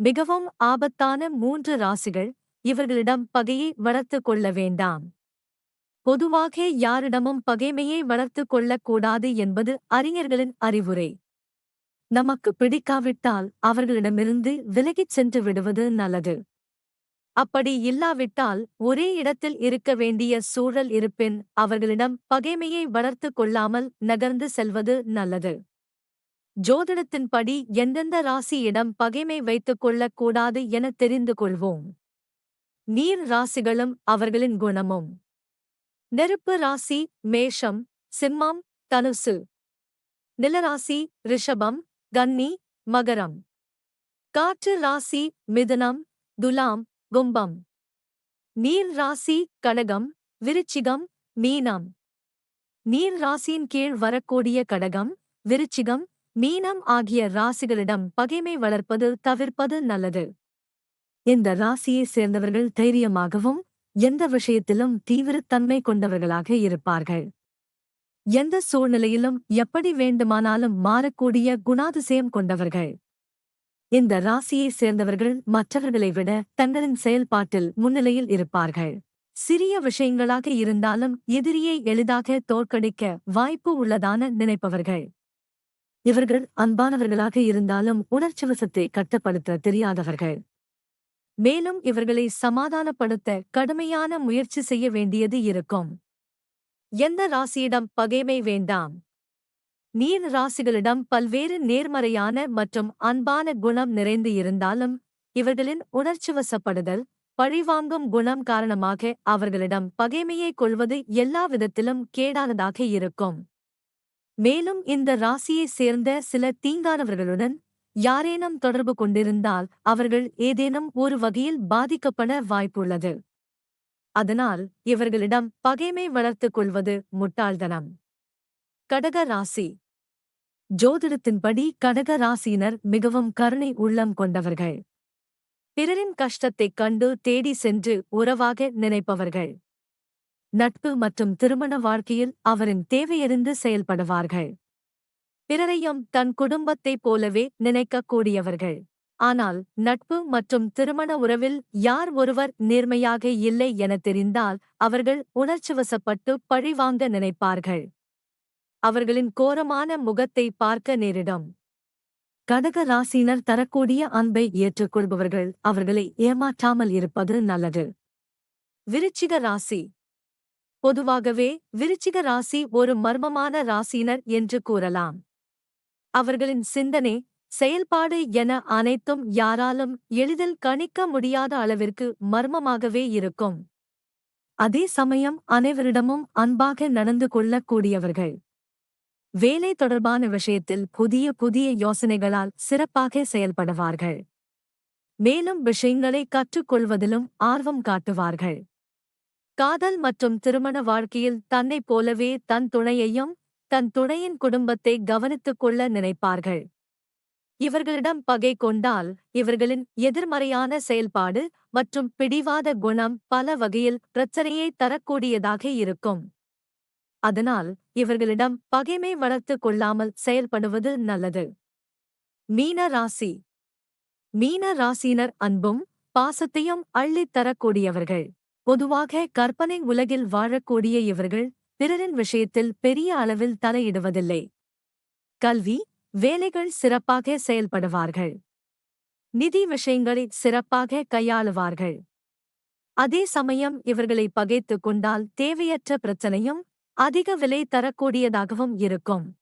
மிகவும் ஆபத்தான மூன்று ராசிகள் இவர்களிடம் பகையை வளர்த்துக் கொள்ள வேண்டாம். பொதுவாக யாரிடமும் பகைமையை வளர்த்துக் கொள்ளக்கூடாது என்பது அறிஞர்களின் அறிவுரை. நமக்கு பிடிக்காவிட்டால் அவர்களிடமிருந்து விலகிச் சென்று விடுவது நல்லது. அப்படி இல்லாவிட்டால் ஒரே இடத்தில் இருக்க வேண்டிய சூழல் இருப்பின் அவர்களிடம் பகைமையை வளர்த்துக் கொள்ளாமல் நகர்ந்து செல்வது நல்லது. ஜோதிடத்தின்படி எந்தெந்த ராசியிடம் பகைமை வைத்துக் கொள்ளக்கூடாது என தெரிந்து கொள்வோம். நீர் ராசிகளும் அவர்களின் குணமும். நெருப்பு ராசி மேஷம் சிம்மம் தனுசு. நிலராசி ரிஷபம் கன்னி மகரம். காற்று ராசி மிதுனம் துலாம் கும்பம். நீர் ராசி கடகம் விருச்சிகம் மீனம். நீர் ராசியின் கீழ் வரக்கூடிய கடகம் விருச்சிகம் மீனம் ஆகிய ராசிகளிடம் பகைமை வளர்ப்பது தவிர்ப்பது நல்லது. இந்த ராசியைச் சேர்ந்தவர்கள் தைரியமாகவும் எந்த விஷயத்திலும் தீவிரத்தன்மை கொண்டவர்களாக இருப்பார்கள். எந்த சூழ்நிலையிலும் எப்படி வேண்டுமானாலும் மாறக்கூடிய குணாதிசயம் கொண்டவர்கள். இந்த ராசியைச் சேர்ந்தவர்கள் மற்றவர்களை விட தங்களின் செயல்பாட்டில் முன்னிலையில் இருப்பார்கள். சிறிய விஷயங்களாக இருந்தாலும் எதிரியை எளிதாக தோற்கடிக்க வாய்ப்பு உள்ளதான நினைப்பவர்கள். இவர்கள் அன்பானவர்களாக இருந்தாலும் உணர்ச்சிவசத்தை கட்டுப்படுத்த தெரியாதவர்கள். மேலும் இவர்களை சமாதானப்படுத்த கடுமையான முயற்சி செய்ய வேண்டியது இருக்கும். எந்த ராசியிடம் பகைமை வேண்டாம். நீர் ராசிகளிடம் பல்வேறு நேர்மறையான மற்றும் அன்பான குணம் நிறைந்து இருந்தாலும் இவர்களின் உணர்ச்சிவசப்படுதல் பழிவாங்கும் குணம் காரணமாக அவர்களிடம் பகைமையை கொள்வது எல்லா விதத்திலும் கேடானதாக இருக்கும். மேலும் இந்த ராசியைச் சேர்ந்த சில தீங்கானவர்களுடன் யாரேனும் தொடர்பு கொண்டிருந்தால் அவர்கள் ஏதேனும் ஒரு வகையில் பாதிக்கப்பட வாய்ப்புள்ளது. அதனால் இவர்களிடம் பகைமை வளர்த்துக் கொள்வது முட்டாள்தனம். கடக ராசி. ஜோதிடத்தின்படி கடக ராசியினர் மிகவும் கருணை உள்ளம் கொண்டவர்கள். பிறரின் கஷ்டத்தைக் கண்டு தேடி சென்று உறவாக நினைப்பவர்கள். நட்பு மற்றும் திருமண வாழ்க்கையில் அவரின் தேவையறிந்து செயல்படுவார்கள். பிறரையும் தன் குடும்பத்தைப் போலவே நினைக்கக்கூடியவர்கள். ஆனால் நட்பு மற்றும் திருமண உறவில் யார் ஒருவர் நேர்மையாக இல்லை என தெரிந்தால் அவர்கள் உணர்ச்சிவசப்பட்டு பழிவாங்க நினைப்பார்கள். அவர்களின் கோரமான முகத்தை பார்க்க நேரிடும். கடக ராசியினர் தரக்கூடிய அன்பை ஏற்றுக்கொள்பவர்கள் அவர்களை ஏமாற்றாமல் இருப்பது நல்லது. விருச்சிக ராசி. பொதுவாகவே விருச்சிக ராசி ஒரு மர்மமான ராசினர் என்று கூறலாம். அவர்களின் சிந்தனை செயல்பாடு என அனைத்தும் யாராலும் எளிதில் கணிக்க முடியாத அளவிற்கு மர்மமாகவே இருக்கும். அதே சமயம் அனைவரிடமும் அன்பாக நடந்து கொள்ளக்கூடியவர்கள். வேலை தொடர்பான விஷயத்தில் புதிய புதிய யோசனைகளால் சிறப்பாக செயல்படுவார்கள். மேலும் விஷயங்களை கற்றுக்கொள்வதிலும் ஆர்வம் காட்டுவார்கள். காதல் மற்றும் திருமண வாழ்க்கையில் தன்னைப் போலவே தன் துணையையும் தன் துணையின் குடும்பத்தை கவனித்துக் கொள்ள நினைப்பார்கள். இவர்களிடம் பகை கொண்டால் இவர்களின் எதிர்மறையான செயல்பாடு மற்றும் பிடிவாத குணம் பல வகையில் பிரச்சனையை தரக்கூடியதாக இருக்கும். அதனால் இவர்களிடம் பகைமை வளர்த்துக் கொள்ளாமல் செயல்படுவது நல்லது. மீன ராசி. மீன ராசியினர் அன்பும் பாசத்தையும் அள்ளித் தரக்கூடியவர்கள். பொதுவாக கற்பனை உலகில் வாழக்கூடிய இவர்கள் பிறரின் விஷயத்தில் பெரிய அளவில் தலையிடுவதில்லை. கல்வி வேலைகள் சிறப்பாக செயல்படுவார்கள். நிதி விஷயங்களை சிறப்பாக கையாளுவார்கள். அதே சமயம் இவர்களை பகைத்துக் கொண்டால் தேவையற்ற பிரச்சனையும் அதிக விலை தரக்கூடியதாகவும் இருக்கும்.